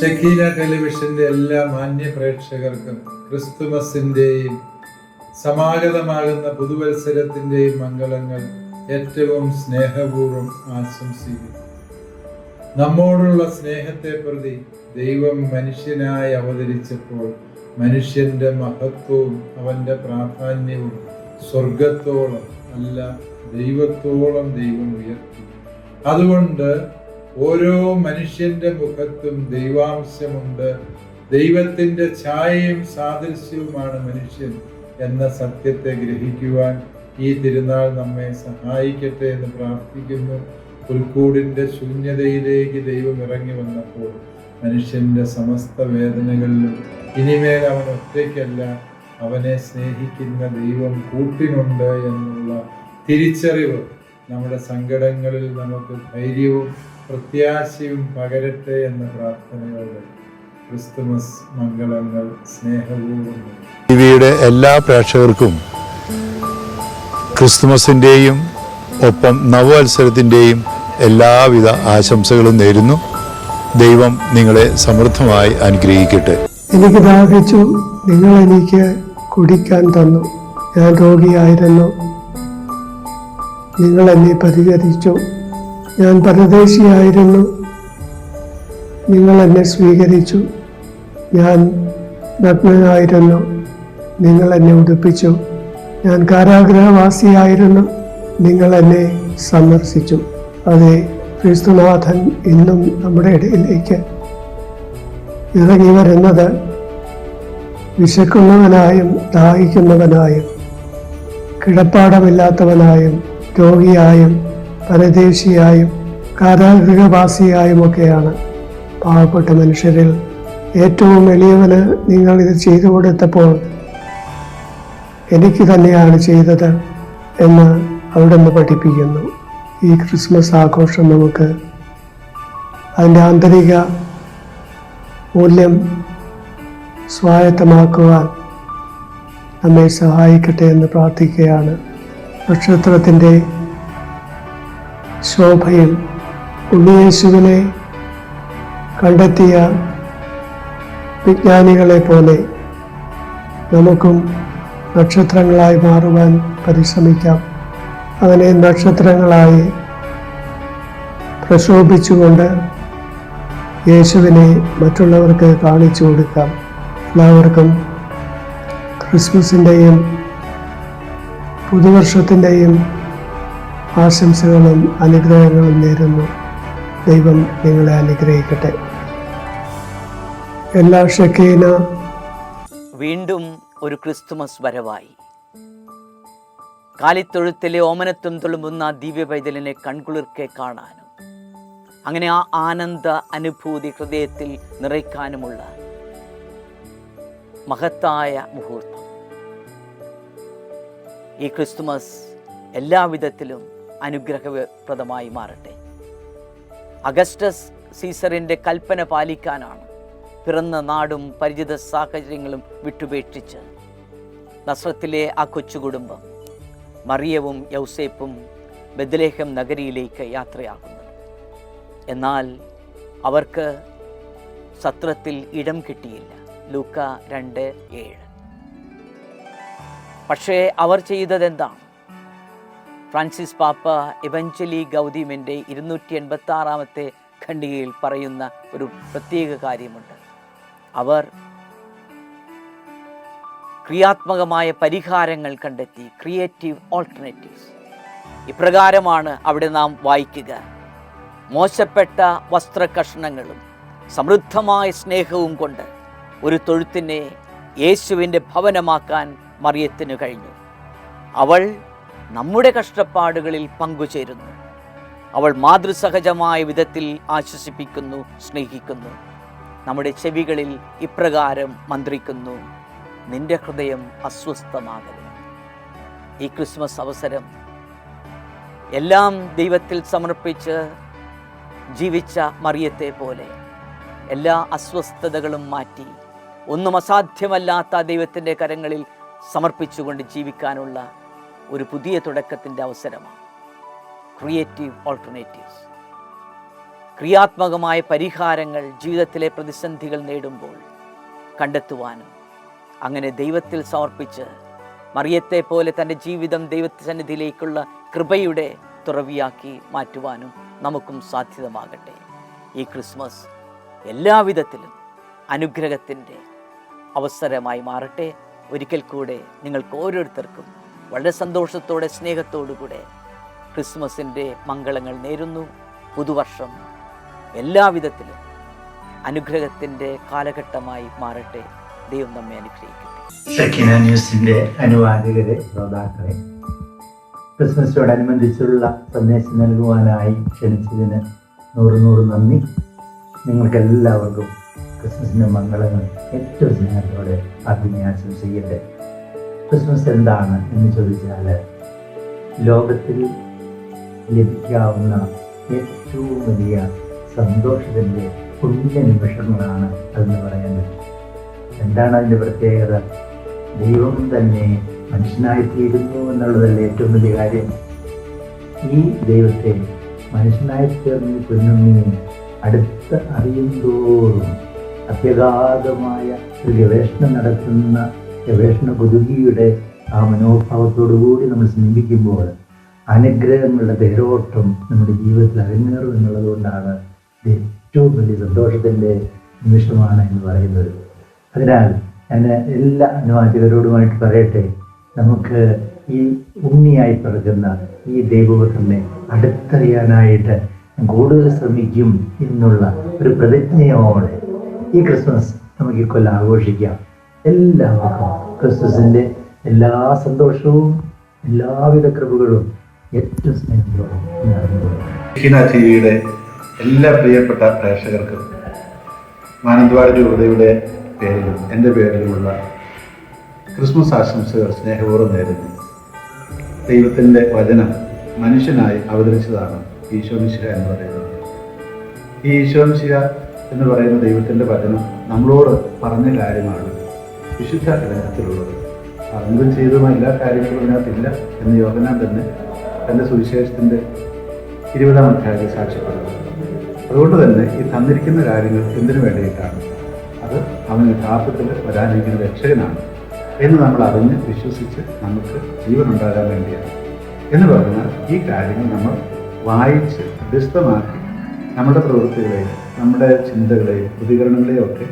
Shekinah ടെലിവിഷന്റെ എല്ലാ മാന്യ പ്രേക്ഷകർക്കും ക്രിസ്തുമസിന്റെയും സമാഗതമാകുന്ന പുതുവത്സരത്തിന്റെയും മംഗളങ്ങൾ ഏറ്റവും സ്നേഹപൂർവം ആശംസിക്കുന്നു. നമ്മോടുള്ള സ്നേഹത്തെ പ്രതി ദൈവം മനുഷ്യനായി അവതരിച്ചപ്പോൾ മനുഷ്യന്റെ മഹത്വവും അവന്റെ പ്രാധാന്യവും സ്വർഗത്തോളം അല്ല ദൈവത്തോളം ദൈവം ഉയർത്തി. അതുകൊണ്ട് ഓരോ മനുഷ്യന്റെ മുഖത്തും ദൈവാംശമുണ്ട്. ദൈവത്തിന്റെ ഛായയും സാദൃശ്യവുമാണ് മനുഷ്യൻ എന്ന സത്യത്തെ ഗ്രഹിക്കുവാൻ ഈ തിരുനാൾ നമ്മെ സഹായിക്കട്ടെ എന്ന് പ്രാർത്ഥിക്കുന്നു. പുൽക്കൂടിന്റെ ശൂന്യതയിലേക്ക് ദൈവം ഇറങ്ങി വന്നപ്പോൾ മനുഷ്യന്റെ സമസ്ത വേദനകളിലും ഇനിമേൽ അവൻ ഒറ്റയ്ക്കല്ല അവനെ സ്നേഹിക്കുന്ന ദൈവം കൂട്ടിനുണ്ട് എന്നുള്ള തിരിച്ചറിവ് നമ്മുടെ സങ്കടങ്ങളിൽ നമുക്ക് ധൈര്യവും പ്രത്യാശയും പകരട്ടെ എന്ന പ്രാർത്ഥനയോടെ ക്രിസ്തുമസ് മംഗളങ്ങൾ സ്നേഹപൂർവം ടിവിയുടെ എല്ലാ പ്രേക്ഷകർക്കും ക്രിസ്തുമസിന്റെയും ഒപ്പം നവവത്സരത്തിന്റെയും എല്ലാവിധ ആശംസകളും നേരുന്നു. ദൈവം നിങ്ങളെ സമൃദ്ധമായി അനുഗ്രഹിക്കട്ടെ. എനിക്ക് ദാഹിച്ചു നിങ്ങൾ എനിക്ക് കുടിക്കാൻ തന്നു. ഞാൻ രോഗിയായിരുന്നു. നിങ്ങൾ എന്നെ പരിഹരിച്ചു. ഞാൻ പരദേശിയായിരുന്നു. നിങ്ങൾ എന്നെ സ്വീകരിച്ചു. ഞാൻ നഗ്നനായിരുന്നു. നിങ്ങൾ എന്നെ ഉടുപ്പിച്ചു. ഞാൻ കാരാഗ്രഹവാസിയായിരുന്നു. നിങ്ങൾ എന്നെ സന്ദർശിച്ചു. അതെ ക്രിസ്തുനാഥൻ ഇന്നും നമ്മുടെ ഇടയിലേക്ക് ഇറങ്ങി വരുന്നത് വിശക്കുന്നവനായും ദാഹിക്കുന്നവനായും കിടപ്പാടമില്ലാത്തവനായും രോഗിയായും പരദേശിയായും കാരാഗൃഹവാസിയായും ഒക്കെയാണ് പാവപ്പെട്ട മനുഷ്യരിൽ ഏറ്റവും എളിയവന് നിങ്ങൾ ഇത് ചെയ്തു കൊടുത്തപ്പോൾ എനിക്ക് തന്നെയാണ് ചെയ്തത് എന്ന് അവിടെ നിന്ന് പഠിപ്പിക്കുന്നു. ഈ ക്രിസ്മസ് ആഘോഷം നമുക്ക് അതിന്റെ ആന്തരിക മൂല്യം സ്വായത്തമാക്കുവാൻ നമ്മെ സഹായിക്കട്ടെ എന്ന് പ്രാർത്ഥിക്കുകയാണ്. നക്ഷത്രത്തിന്റെ ശോഭയിൽ ഉണ്ണിയേശുവിനെ കണ്ടെത്തിയ വിജ്ഞാനികളെ പോലെ നമുക്കും നക്ഷത്രങ്ങളായി മാറുവാൻ പരിശ്രമിക്കാം. അങ്ങനെ നക്ഷത്രങ്ങളായി പ്രശോഭിച്ചുകൊണ്ട് യേശുവിനെ മറ്റുള്ളവർക്ക് കാണിച്ചു കൊടുക്കാം. എല്ലാവർക്കും ക്രിസ്മസിന്റെയും പുതുവർഷത്തിന്റെയും ആശംസകളും അനുഗ്രഹങ്ങളും നേരുന്നു. ദൈവം നിങ്ങളെ അനുഗ്രഹിക്കട്ടെ. എല്ലാ ഷക്കീന. വീണ്ടും ഒരു ക്രിസ്തുമസ് വരവായി. കാലിത്തൊഴുത്തിലെ ഓമനത്വം തുളുമ്പുന്ന ദിവ്യ പൈതലിനെ കൺകുളിർക്കെ കാണാനും അങ്ങനെ ആ ആനന്ദ അനുഭൂതി ഹൃദയത്തിൽ നിറയ്ക്കാനുമുള്ള മഹത്തായ മുഹൂർത്തം. ഈ ക്രിസ്തുമസ് എല്ലാവിധത്തിലും അനുഗ്രഹപ്രദമായി മാറട്ടെ. അഗസ്റ്റസ് സീസറിന്റെ കൽപ്പന പാലിക്കാനാണ് പിറന്ന നാടും പരിചിത സാഹചര്യങ്ങളും വിട്ടുപേക്ഷിച്ച് നസ്രത്തിലെ ആ കൊച്ചു കുടുംബം മറിയവും യൗസേപ്പും ബദലേഹം നഗരിയിലേക്ക് യാത്രയാകുന്നത്. എന്നാൽ അവർക്ക് സത്രത്തിൽ ഇടം കിട്ടിയില്ല. ലൂക്ക രണ്ട് ഏഴ്. പക്ഷേ അവർ ചെയ്തത് എന്താണ് ഫ്രാൻസിസ് പാപ്പ ഇവഞ്ചലി ഗൗതീമിന്റെ ഇരുന്നൂറ്റി എൺപത്തി ആറാമത്തെ ഖണ്ഡികയിൽ പറയുന്ന ഒരു പ്രത്യേക കാര്യമുണ്ട്. അവർ ക്രിയാത്മകമായ പരിഹാരങ്ങൾ കണ്ടെത്തി ക്രിയേറ്റീവ് ഓൾട്ടർനേറ്റീവ്സ് ഇപ്രകാരമാണ് അവിടെ നാം വായിക്കുക. മോശപ്പെട്ട വസ്ത്ര വസ്ത്രകഷ്ണങ്ങളും സമൃദ്ധമായ സ്നേഹവും കൊണ്ട് ഒരു തൊഴുത്തിനെ യേശുവിന്റെ ഭവനമാക്കാൻ മറിയത്തിന് കഴിഞ്ഞു. അവൾ നമ്മുടെ കഷ്ടപ്പാടുകളിൽ പങ്കുചേരുന്നു. അവൾ മാതൃസഹജമായ വിധത്തിൽ ആശ്വസിപ്പിക്കുന്നു സ്നേഹിക്കുന്നു. നമ്മുടെ ചെവികളിൽ ഇപ്രകാരം മന്ത്രിക്കുന്നു നിന്റെ ഹൃദയം അസ്വസ്ഥമാകരുത് ഈ ക്രിസ്മസ് അവസരം എല്ലാം ദൈവത്തിൽ സമർപ്പിച്ച് ജീവിച്ച മറിയത്തെ പോലെ എല്ലാ അസ്വസ്ഥതകളും മാറ്റി ഒന്നും അസാധ്യമല്ലാത്ത ദൈവത്തിന്റെ കരങ്ങളിൽ സമർപ്പിച്ചുകൊണ്ട് ജീവിക്കാനുള്ള ഒരു പുതിയ തുടക്കത്തിന്റെ അവസരമാണ്. ക്രിയേറ്റീവ് ഓൾട്ടർനേറ്റീവ്സ് ക്രിയാത്മകമായ പരിഹാരങ്ങൾ ജീവിതത്തിലെ പ്രതിസന്ധികൾ നേടുമ്പോൾ കണ്ടെത്തുവാനും അങ്ങനെ ദൈവത്തിൽ സമർപ്പിച്ച് മറിയത്തെ പോലെ തന്റെ ജീവിതം ദൈവസന്നിധിയിലേക്കുള്ള കൃപയുടെ തുറവിയാക്കി മാറ്റുവാനും നമുക്കും സാധ്യതമാകട്ടെ. ഈ ക്രിസ്മസ് എല്ലാവിധത്തിലും അനുഗ്രഹത്തിന്റെ അവസരമായി മാറട്ടെ. ഒരിക്കൽ കൂടെ നിങ്ങൾക്ക് ഓരോരുത്തർക്കും വളരെ സന്തോഷത്തോടെ സ്നേഹത്തോടുകൂടെ ക്രിസ്മസിന്റെ മംഗളങ്ങൾ നേരുന്നു. പുതുവർഷം എല്ലാവിധത്തിലും അനുഗ്രഹത്തിന്റെ കാലഘട്ടമായി മാറട്ടെ. ദൈവം നമ്മെ അനുഗ്രഹിക്കട്ടെ. അനുവാദികരെ ശ്രോതാക്കളെ ക്രിസ്മസിനോടനുബന്ധിച്ചുള്ള സന്ദേശം നൽകുവാനായി ക്ഷണിച്ചതിന് നൂറ് നൂറ് നന്ദി. നിങ്ങൾക്ക് എല്ലാവർക്കും ക്രിസ്മസിന്റെ മംഗളങ്ങൾ ഏറ്റവും സ്നേഹത്തോടെ ആദ്യമേ ആശംസിക്കട്ടെ ക്രിസ്മസ് എന്താണ് എന്ന് ചോദിച്ചാൽ ലോകത്തിൽ ലഭിക്കാവുന്ന ഏറ്റവും വലിയ സന്തോഷത്തിന്റെ പുണ്യ നിമിഷങ്ങളാണ് അതെന്ന് പറ്റും. എന്താണ് അതിന്റെ പ്രത്യേകത? ദൈവം തന്നെ മനുഷ്യനായിത്തീരുന്നു എന്നുള്ളതല്ലേ ഏറ്റവും വലിയ കാര്യം? ഈ ദൈവത്തെ മനുഷ്യനായി തീർന്ന കുഞ്ഞുണ്ണിയെ അടുത്ത് അറിയുന്തോറും അത്യഗാധമായ ഒരു ഗവേഷണം നടത്തുന്ന ഗവേഷണ ഗുരുകിയുടെ ആ മനോഭാവത്തോടുകൂടി നമ്മൾ സമീപിക്കുമ്പോൾ അനുഗ്രഹങ്ങളുടെ പേരോട്ടം നമ്മുടെ ജീവിതത്തിൽ അരങ്ങേറും എന്നുള്ളത് കൊണ്ടാണ് ഇത് ഏറ്റവും വലിയ സന്തോഷത്തിന്റെ നിമിഷമാണ് എന്ന് പറയുന്നത്. അതിനാൽ ഞാൻ എല്ലാ അനുവാചകരോടുമായിട്ട് പറയട്ടെ നമുക്ക് ഈ ഉണ്ണിയായി പിറക്കുന്ന ഈ ദൈവപുത്രനെ അടുത്തറിയാനായിട്ട് കൂടുതൽ ശ്രമിക്കും എന്നുള്ള ഒരു പ്രതിജ്ഞയോടെ ഈ ക്രിസ്മസ് നമുക്ക് ഈ കൊല്ലം ആഘോഷിക്കാം. എല്ലാവർക്കും ക്രിസ്തുസിന്റെ എല്ലാ സന്തോഷവും എല്ലാവിധ കൃപകളും ഏറ്റവും സ്നേഹത്തോടെ ടിവിയുടെ എല്ലാ പ്രിയപ്പെട്ട പ്രേക്ഷകർക്കും മാനന്തവാടി രൂപതയുടെ പേരിലും എന്റെ പേരിലുമുള്ള ക്രിസ്മസ് ആശംസകൾ സ്നേഹപൂർവം നേരുന്നു. ദൈവത്തിന്റെ വചനം മനുഷ്യനായി അവതരിച്ചതാണ് ഈശോമിശിഹ എന്ന് പറയുന്നത്. ഈ ഈശോമിശിഹ എന്ന് പറയുന്ന ദൈവത്തിന്റെ വചനം നമ്മളോട് പറഞ്ഞ കാര്യമാണ്. വിശുദ്ധ ഗ്രഹത്തിലുള്ളത് അറിഞ്ഞും ചെയ്തതും എല്ലാ കാര്യങ്ങളും ഇതിനകത്തില്ല എന്ന് യോഗനാൻ തന്നെ തന്റെ സുവിശേഷത്തിന്റെ ഇരുപതാം അധ്യായത്തിൽ സാക്ഷ്യപ്പെടുന്നത് അതുകൊണ്ട് തന്നെ ഈ തന്നിരിക്കുന്ന കാര്യങ്ങൾ എന്തിനു വേണ്ടിയിട്ടാണ്? അത് അവൻ യഥാർത്ഥത്തിൽ വരാനിരിക്കുന്ന രക്ഷകനാണ് എന്ന് നമ്മൾ അറിഞ്ഞ് വിശ്വസിച്ച് നമുക്ക് ജീവൻ ഉണ്ടാകാൻ വേണ്ടിയാണ്. എന്ന് പറഞ്ഞാൽ ഈ കാര്യങ്ങൾ നമ്മൾ വായിച്ച് ഹൃദയസ്ഥമാക്കി നമ്മുടെ പ്രവൃത്തികളെയും നമ്മുടെ ചിന്തകളെയും പ്രതികരണങ്ങളെയും ഒക്കെ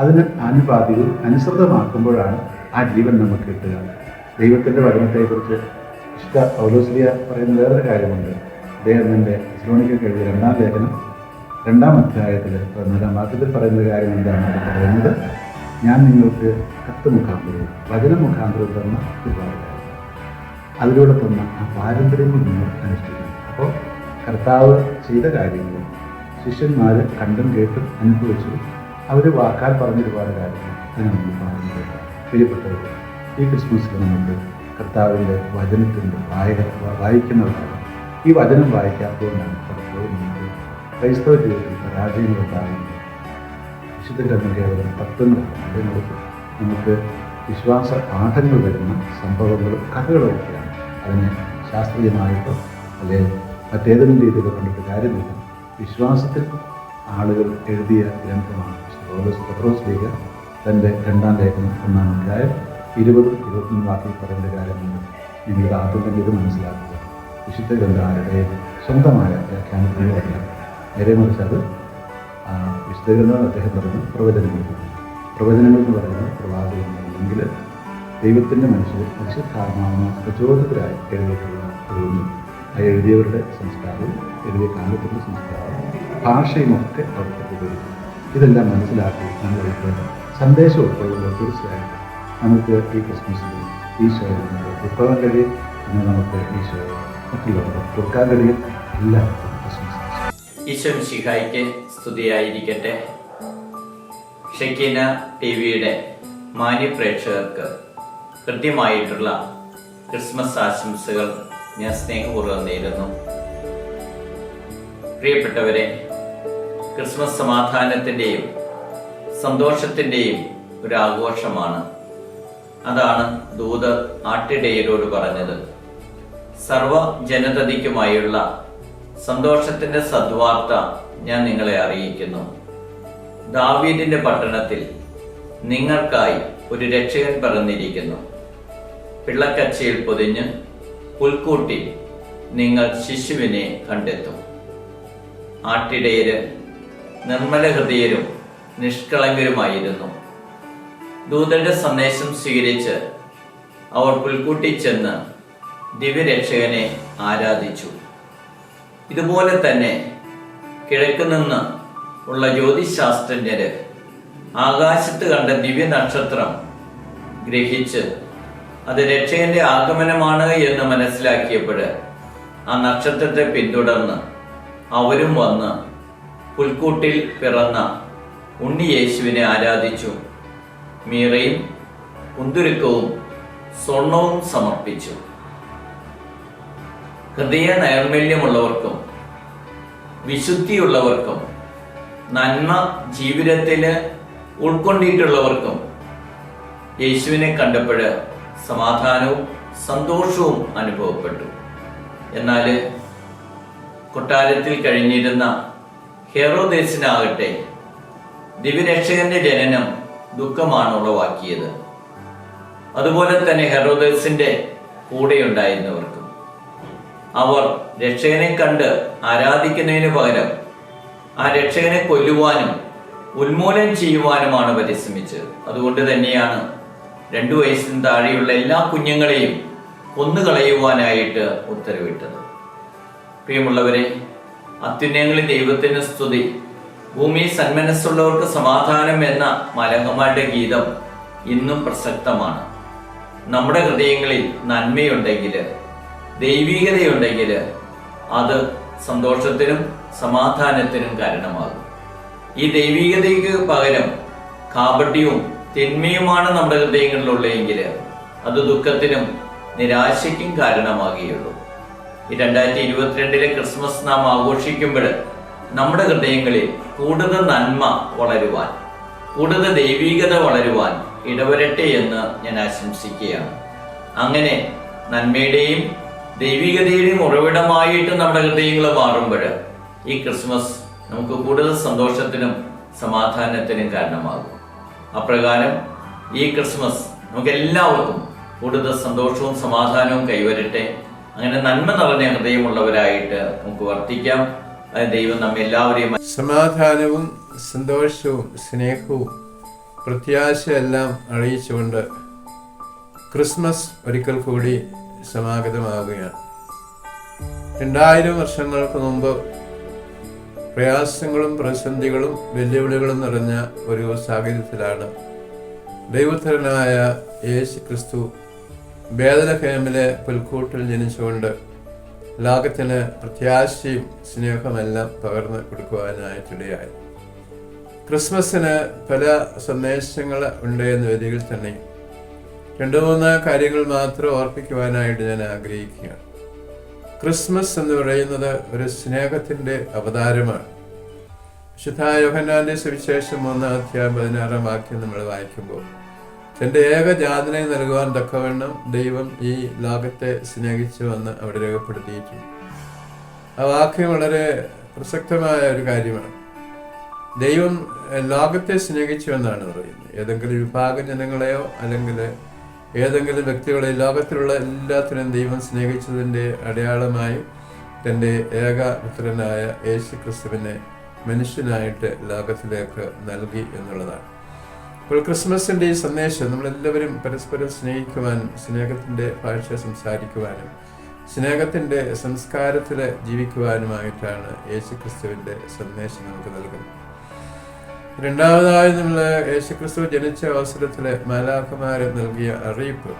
അതിന് അനുപാതിയിൽ അനുസൃതമാക്കുമ്പോഴാണ് ആ ജീവൻ നമുക്ക് കിട്ടുക. ദൈവത്തിന്റെ വചനത്തെക്കുറിച്ച് ഇഷ്ട പൗലോസ്ലിയ പറയുന്ന വേറൊരു കാര്യമുണ്ട്. അദ്ദേഹം എന്റെ ഇസ്ലോണിക്ക് എഴുതിയ രണ്ടാം ലേഖനം രണ്ടാം അധ്യായത്തിൽ പതിനാലാം വാക്യത്തിൽ പറയുന്ന കാര്യം എന്താണ്? അത് പറയുന്നത് ഞാൻ നിങ്ങൾക്ക് കത്ത് മുഖാന്തരവും വചന മുഖാന്തരവും തന്ന ഒരുപാട് അതിലൂടെ തന്ന ആ പാരമ്പര്യങ്ങൾ നിങ്ങൾ അനുഷ്ഠിക്കുന്നു. അപ്പോൾ കർത്താവ് ചെയ്ത കാര്യങ്ങളും ശിഷ്യന്മാർ കണ്ടും കേട്ടും അനുഭവിച്ചു. അവർ വാക്കാൽ പറഞ്ഞ ഒരുപാട് കാര്യങ്ങൾ അത് നമ്മൾ പറഞ്ഞു കേൾക്കാം പ്രിയപ്പെട്ടവർ ഈ ക്രിസ്മസിൽ നമുക്ക് കർത്താവിന്റെ വചനത്തിന്റെ വായന വായിക്കുന്നവരാണ്. ഈ വചനം വായിക്കാത്തതുകൊണ്ടാണ് പലപ്പോഴും നമുക്ക് ക്രൈസ്തവ ജീവിതത്തിൽ പരാജയങ്ങളുണ്ടാകുന്നത് വിശുദ്ധ ഗ്രന്ഥം കേവലം തത്വങ്ങളാണ് കാര്യങ്ങൾക്ക് നമുക്ക് വിശ്വാസ പാഠങ്ങൾ വരുന്ന സംഭവങ്ങളും കഥകളൊക്കെയാണ്. അതിനെ ശാസ്ത്രീയമായിട്ടോ അല്ലെങ്കിൽ മറ്റേതെങ്കിലും രീതിയിൽ കണ്ടിട്ട് കാര്യമില്ല. വിശ്വാസത്തിൽ ആളുകൾ എഴുതിയ ഗ്രന്ഥമാണ് പത്രോസ് ലീഗ തന്റെ രണ്ടാം ലേഖനം ഒന്നാം അധ്യായം ഇരുപതും ഇരുപത്തൊന്നും വാക്കിൽ പറയുന്ന കാര്യമുണ്ട് നിങ്ങൾ ആദ്യം ഇത് മനസ്സിലാക്കുക. വിശുദ്ധ ഗ്രന്ഥം ആരുടെയും സ്വന്തമായ വ്യാഖ്യാനത്തിനുമല്ല നേരെ മറിച്ച് അത് വിശുദ്ധ ഗ്രന്ഥം അദ്ദേഹം പറഞ്ഞു പ്രവചനങ്ങൾ പ്രവചനങ്ങൾ എന്ന് പറയുന്നത് പ്രവാചകങ്ങളല്ലെങ്കിൽ ദൈവത്തിന്റെ മനുഷ്യർ മനുഷ്യധാരണാവുന്ന പ്രചോദിതരായി എഴുതിയിട്ടുള്ള ഒരു ആ എഴുതിയവരുടെ സംസ്കാരവും എഴുതിയ കാലത്തിന്റെ സംസ്കാരവും ഭാഷയും ഒക്കെ അവർക്ക് ഉപയോഗിക്കും ഇതെല്ലാം മനസ്സിലാക്കി നമ്മൾ ഇപ്പോൾ സന്ദേശം ഉൾക്കൊള്ളുമ്പോൾ തീർച്ചയായിട്ടും നമുക്ക് ഈ ക്രിസ്മസിൽ ഈശോയെ നമുക്ക് ഉൾക്കൊള്ളാൻ കഴിയും. എന്ന് നമുക്ക് ഈശോയെ മറ്റുള്ളവർക്ക് കൊടുക്കാൻ കഴിയും. എല്ലാവർക്കും ക്രിസ്മസ് ഈശോ ശിഖായിക്ക് സ്തുതിയായിരിക്കട്ടെ. ഷെക്കീന ടി വിയുടെ മാന്യപ്രേക്ഷകർക്ക് കൃത്യമായിട്ടുള്ള ക്രിസ്മസ് ആശംസകൾ ഞാൻ സ്നേഹപൂർവം നേരുന്നു. പ്രിയപ്പെട്ടവരെ ക്രിസ്മസ് സമാധാനത്തിന്റെയും സന്തോഷത്തിന്റെയും ഒരു ആഘോഷമാണ്. അതാണ് ദൂത് ആട്ടിടയരോട് പറഞ്ഞത്. സർവ ജനതയ്ക്കുമായുള്ള സന്തോഷത്തിന്റെ സദ്വാർത്ത ഞാൻ നിങ്ങളെ അറിയിക്കുന്നു. ദാവീദിന്റെ പട്ടണത്തിൽ നിങ്ങൾക്കായി ഒരു രക്ഷകൻ പറഞ്ഞിരിക്കുന്നു പിള്ളക്കച്ചയിൽ പൊതിഞ്ഞ് പുൽക്കൂട്ടിൽ നിങ്ങൾ ശിശുവിനെ കണ്ടെത്തും. ആട്ടിടയര് നിർമ്മല ഹൃദയരും നിഷ്കളങ്കരുമായിരുന്നു. ദൂതന്റെ സന്ദേശം സ്വീകരിച്ച് അവർ പുൽക്കൂട്ടി ചെന്ന് ദിവ്യരക്ഷകനെ ആരാധിച്ചു. ഇതുപോലെ തന്നെ കിഴക്ക് നിന്ന് ഉള്ള ജ്യോതിശാസ്ത്രജ്ഞര് ആകാശത്ത് കണ്ട ദിവ്യ നക്ഷത്രം ഗ്രഹിച്ച് അത് രക്ഷകന്റെ ആഗമനമാണ് എന്ന് മനസ്സിലാക്കിയപ്പോൾ ആ നക്ഷത്രത്തെ പിന്തുടർന്ന് അവരും വന്ന് പുൽക്കൂട്ടിൽ പിറന്ന ഉണ്ണി യേശുവിനെ ആരാധിച്ചു. മീറയും കുന്തുരുക്കവും സ്വർണവും സമർപ്പിച്ചു. ഹൃദയ നൈർമല്യമുള്ളവർക്കും വിശുദ്ധിയുള്ളവർക്കും നന്മ ജീവിതത്തിൽ ഉൾക്കൊണ്ടിട്ടുള്ളവർക്കും യേശുവിനെ കണ്ടപ്പോൾ സമാധാനവും സന്തോഷവും അനുഭവപ്പെട്ടു. എന്നാൽ കൊട്ടാരത്തിൽ കഴിഞ്ഞിരുന്ന ഹെറോദേസിനാകട്ടെ ദിവ്യരക്ഷകന്റെ ജനനം ദുഃഖമാണ് ഉളവാക്കിയത് അതുപോലെ തന്നെ ഹെറോദേസിന്റെ കൂടെയുണ്ടായിരുന്നവർക്കും. അവർ രക്ഷകനെ കണ്ട് ആരാധിക്കുന്നതിന് പകരം ആ രക്ഷകനെ കൊല്ലുവാനും ഉന്മൂലനം ചെയ്യുവാനുമാണ് പരിശ്രമിച്ചത്. അതുകൊണ്ട് തന്നെയാണ് രണ്ടു വയസ്സിന് താഴെയുള്ള എല്ലാ കുഞ്ഞുങ്ങളെയും കൊന്നുകളയുവാനായിട്ട് ഉത്തരവിട്ടത്. പ്രിയമുള്ളവരെ അത്യുന്നയങ്ങളിൽ ദൈവത്തിന് സ്തുതി. ഭൂമി സന്മനസ്സുള്ളവർക്ക് സമാധാനം എന്ന മലഹമാരുടെ ഗീതം ഇന്നും പ്രസക്തമാണ്. നമ്മുടെ ഹൃദയങ്ങളിൽ നന്മയുണ്ടെങ്കിൽ ദൈവീകതയുണ്ടെങ്കിൽ അത് സന്തോഷത്തിനും സമാധാനത്തിനും കാരണമാകും. ഈ ദൈവീകതയ്ക്ക് പകരം കാപട്യവും തിന്മയുമാണ് നമ്മുടെ ഹൃദയങ്ങളിലുള്ളതെങ്കിൽ അത് ദുഃഖത്തിനും നിരാശയ്ക്കും കാരണമാകുകയുള്ളൂ. ഈ രണ്ടായിരത്തി ഇരുപത്തിരണ്ടിലെ ക്രിസ്മസ് നാം ആഘോഷിക്കുമ്പോൾ നമ്മുടെ ഹൃദയങ്ങളിൽ കൂടുതൽ നന്മ വളരുവാൻ കൂടുതൽ ദൈവീകത വളരുവാൻ ഇടവരട്ടെ എന്ന് ഞാൻ ആശംസിക്കുകയാണ്. അങ്ങനെ നന്മയുടെയും ദൈവികതയുടെയും ഉറവിടമായിട്ട് നമ്മുടെ ഹൃദയങ്ങൾ മാറുമ്പോൾ ഈ ക്രിസ്മസ് നമുക്ക് കൂടുതൽ സന്തോഷത്തിനും സമാധാനത്തിനും കാരണമാകും. അപ്രകാരം ഈ ക്രിസ്മസ് നമുക്ക് എല്ലാവർക്കും കൂടുതൽ സന്തോഷവും സമാധാനവും കൈവരട്ടെ. അങ്ങനെ നന്മ നിറഞ്ഞ ഹൃദയമുള്ളവരായിട്ട് നമുക്ക് വർത്തിക്കാം. ദൈവം നമ്മെ എല്ലാവരെയും സമാധാനവും സന്തോഷവും സ്നേഹവും പ്രത്യാശയെല്ലാം അറിയിച്ചുകൊണ്ട് ക്രിസ്മസ് ഒരിക്കൽ കൂടി സമാഗതമാവുകയാണ് രണ്ടായിരം വർഷങ്ങൾക്ക് മുമ്പ് പ്രയാസങ്ങളും പ്രതിസന്ധികളും വെല്ലുവിളികളും നിറഞ്ഞ ഒരു സാഹചര്യത്തിലാണ് ദൈവത്തരനായ യേശു ക്രിസ്തു വേദനഹേമിലെ പുൽക്കൂട്ടിൽ ജനിച്ചുകൊണ്ട് ലോകത്തിന് പ്രത്യാശയും സ്നേഹമെല്ലാം പകർന്നു കൊടുക്കുവാനായിട്ടിടയായി ക്രിസ്മസിന് പല സന്ദേശങ്ങൾ ഉണ്ട് എന്ന വരികിൽ തന്നെ രണ്ടു മൂന്ന് കാര്യങ്ങൾ മാത്രം ഓർപ്പിക്കുവാനായിട്ട് ഞാൻ ആഗ്രഹിക്കുകയാണ്. ക്രിസ്മസ് എന്ന് പറയുന്നത് ഒരു സ്നേഹത്തിന്റെ അവതാരമാണ്. വിശുദ്ധ യോഹന്നാന്റെ സുവിശേഷം മൂന്നാം അധ്യായം പതിനാറാം വാക്യം നമ്മൾ വായിക്കുമ്പോൾ തന്റെ ഏകജാതനെ നൽകുവാൻ തക്കവണ്ണം ദൈവം ഈ ലോകത്തെ സ്നേഹിച്ചു വന്ന് അവിടെ രേഖപ്പെടുത്തിയിട്ടുണ്ട് ആ വാക്യം വളരെ പ്രസക്തമായ ഒരു കാര്യമാണ്. ദൈവം ലോകത്തെ സ്നേഹിച്ചു എന്നാണ് പറയുന്നത്. ഏതെങ്കിലും വിഭാഗ ജനങ്ങളെയോ അല്ലെങ്കിൽ ഏതെങ്കിലും വ്യക്തികളെ ലോകത്തിലുള്ള എല്ലാത്തിനും ദൈവം സ്നേഹിച്ചതിന്റെ അടയാളമായി തന്റെ ഏകപുത്രനായ യേശു ക്രിസ്തുവിനെ മനുഷ്യനായിട്ട് ലോകത്തിലേക്ക് നൽകി എന്നുള്ളതാണ്. അപ്പോൾ ക്രിസ്മസിന്റെ ഈ സന്ദേശം നമ്മളെല്ലാവരും പരസ്പരം സ്നേഹിക്കുവാനും സ്നേഹത്തിന്റെ ഭാഷ സംസാരിക്കുവാനും സ്നേഹത്തിന്റെ സംസ്കാരത്തിൽ ജീവിക്കുവാനുമായിട്ടാണ് യേശു ക്രിസ്തുവിന്റെ സന്ദേശം നമുക്ക് നൽകുന്നത്. രണ്ടാമതായി നമ്മൾ യേശുക്രിസ്തു ജനിച്ച അവസരത്തിൽ മാലാഖമാരെ നൽകിയ അറിയിപ്പ്.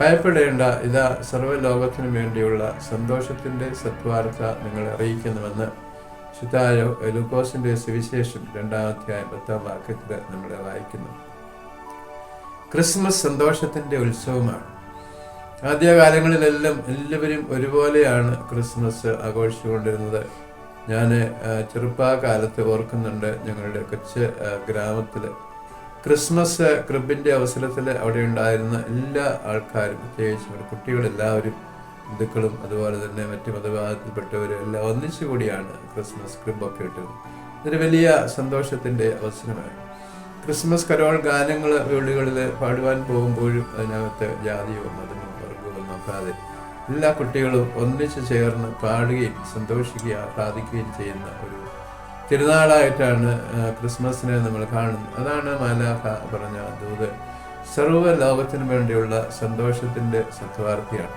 ഭയപ്പെടേണ്ട ഇതാ സർവലോകത്തിനു വേണ്ടിയുള്ള സന്തോഷത്തിന്റെ സത്വാർത്ഥ നിങ്ങളെ അറിയിക്കുന്നുവെന്ന് ശുദ്ധായ ലൂക്കോസിന്റെ സുവിശേഷം രണ്ടാമധ്യായം പത്താം വാക്യത്തിൽ നമ്മൾ വായിക്കുന്നു. ക്രിസ്മസ് സന്തോഷത്തിന്റെ ഉത്സവമാണ്. ആദ്യകാലങ്ങളിലെല്ലാം എല്ലാവരും ഒരുപോലെയാണ് ക്രിസ്മസ് ആഘോഷിച്ചുകൊണ്ടിരുന്നത്. ഞാൻ ചെറുപ്പകാലത്ത് ഓർക്കുന്നുണ്ട് ഞങ്ങളുടെ കൊച്ച് ഗ്രാമത്തിൽ ക്രിസ്മസ് ക്രിബിന്റെ അവസരത്തിൽ അവിടെ ഉണ്ടായിരുന്ന എല്ലാ ആൾക്കാരും പ്രത്യേകിച്ച് കുട്ടികളെല്ലാവരും ഹിന്ദുക്കളും അതുപോലെ തന്നെ മറ്റു മതവിഭാഗത്തിൽപ്പെട്ടവരും എല്ലാം ഒന്നിച്ചു കൂടിയാണ് ക്രിസ്മസ് ക്രിബൊക്കെ ഇട്ടത് ഇതൊരു വലിയ സന്തോഷത്തിന്റെ അവസരമാണ്. ക്രിസ്മസ് കരോൾ ഗാനങ്ങൾ വീടുകളിൽ പാടുവാൻ പോകുമ്പോഴും അതിനകത്ത് ജാതിയോ മതമോ വർഗമോ നോക്കാതെ എല്ലാ കുട്ടികളും ഒന്നിച്ചു ചേർന്ന് പാടുകയും സന്തോഷിക്കുകയും ആഹ്ലാദിക്കുകയും ചെയ്യുന്ന ഒരു തിരുനാളായിട്ടാണ് ക്രിസ്മസിനെ നമ്മൾ കാണുന്നത്. അതാണ് മാലാഹ പറഞ്ഞ ദൂത് സർവ ലോകത്തിനു വേണ്ടിയുള്ള സന്തോഷത്തിന്റെ സത്വാർത്ഥിയാണ്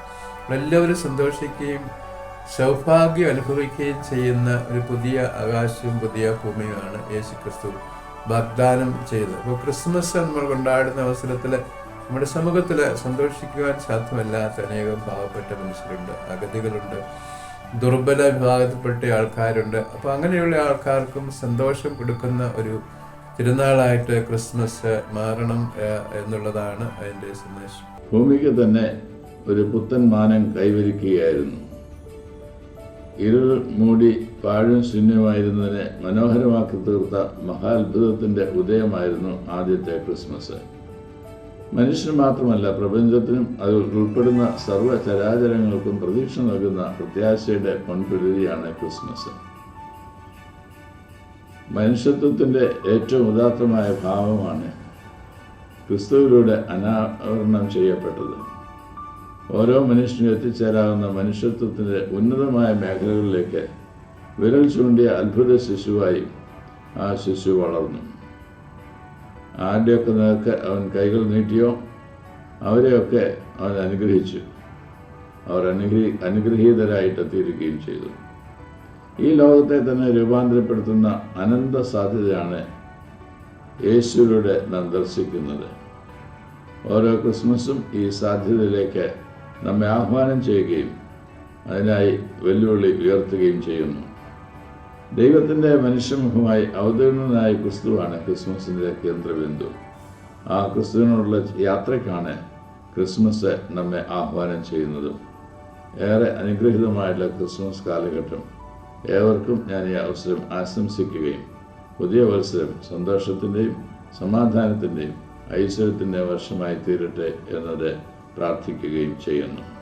എല്ലാവരും സന്തോഷിക്കുകയും സൗഭാഗ്യം അനുഭവിക്കുകയും ചെയ്യുന്ന ഒരു പുതിയ ആകാശവും പുതിയ ഭൂമിയുമാണ് യേശു ക്രിസ്തു വാഗ്ദാനം ചെയ്തത്. അപ്പോൾ ക്രിസ്മസ് നമ്മൾ കൊണ്ടാടുന്ന അവസരത്തിൽ നമ്മുടെ സമൂഹത്തിൽ സന്തോഷിക്കുവാൻ സാധ്യമല്ലാത്ത അനേകം പാവപ്പെട്ട മനുഷ്യരുണ്ട് അഗതികളുണ്ട് ദുർബല വിഭാഗത്തിൽപ്പെട്ട ആൾക്കാരുണ്ട്. അപ്പോൾ അങ്ങനെയുള്ള ആൾക്കാർക്കും സന്തോഷം കൊടുക്കുന്ന ഒരു തിരുനാളായിട്ട് ക്രിസ്മസ് മാറണം എന്നുള്ളതാണ് അതിന്റെ സന്ദേശം. ഭൂമിക്ക് തന്നെ ഒരു പുത്തൻ മാനം കൈവരിക്കുകയായിരുന്നു. ഇരുൾ മൂടി പാഴും ശൂന്യമായിരുന്നതിനെ മനോഹരമാക്കി തീർത്ത മഹാത്ഭുതത്തിന്റെ ഉദയമായിരുന്നു ആദ്യത്തെ ക്രിസ്മസ്. മനുഷ്യന് മാത്രമല്ല പ്രപഞ്ചത്തിനും അതിൽ ഉൾപ്പെടുന്ന സർവ ചരാചരങ്ങൾക്കും പ്രതീക്ഷ നൽകുന്ന പ്രത്യാശയുടെ പൊൻപുലരിയാണ് ക്രിസ്മസ്. മനുഷ്യത്വത്തിന്റെ ഏറ്റവും ഉദാത്തമായ ഭാവമാണ് ക്രിസ്തുവിലൂടെ അനാവരണം ചെയ്യപ്പെട്ടത്. ഓരോ മനുഷ്യനും എത്തിച്ചേരാവുന്ന മനുഷ്യത്വത്തിന്റെ ഉന്നതമായ മേഖലകളിലേക്ക് വിരൽ ചൂണ്ടിയ അത്ഭുത ശിശുവായി ആ ശിശു വളർന്നു. ആരുടെയൊക്കെ നേർക്ക് അവൻ കൈകൾ നീട്ടിയോ അവരെയൊക്കെ അവൻ അനുഗ്രഹിച്ചു. അവർ അനുഗ്രഹി അനുഗ്രഹീതരായിട്ട് തീരുകയും ചെയ്തു. ഈ ലോകത്തെ തന്നെ രൂപാന്തരപ്പെടുത്തുന്ന അനന്ത സാധ്യതയാണ് യേശുവിലൂടെ നാം ദർശിക്കുന്നത്. ഓരോ ക്രിസ്മസും ഈ സാധ്യതയിലേക്ക് നമ്മെ ആഹ്വാനം ചെയ്യുകയും അതിനായി വെല്ലുവിളി ഉയർത്തുകയും ചെയ്യുന്നു. ദൈവത്തിന്റെ മനുഷ്യമുഖമായി അവതീർണനായ ക്രിസ്തുവാണ് ക്രിസ്മസിന്റെ കേന്ദ്രബിന്ദു. ആ ക്രിസ്തുവിനോടുള്ള യാത്രയ്ക്കാണ് ക്രിസ്മസ് നമ്മെ ആഹ്വാനം ചെയ്യുന്നതും. ഏറെ അനുഗ്രഹീതമായിട്ടുള്ള ക്രിസ്മസ് കാലഘട്ടം. ഏവർക്കും ഞാൻ ഈ അവസരം ആശംസിക്കുകയും പുതിയ വത്സരം സന്തോഷത്തിന്റെയും സമാധാനത്തിന്റെയും ഐശ്വര്യത്തിന്റെ വർഷമായി തീരട്ടെ എന്നത് പ്രാർത്ഥിക്കുകയും ചെയ്യുന്നു.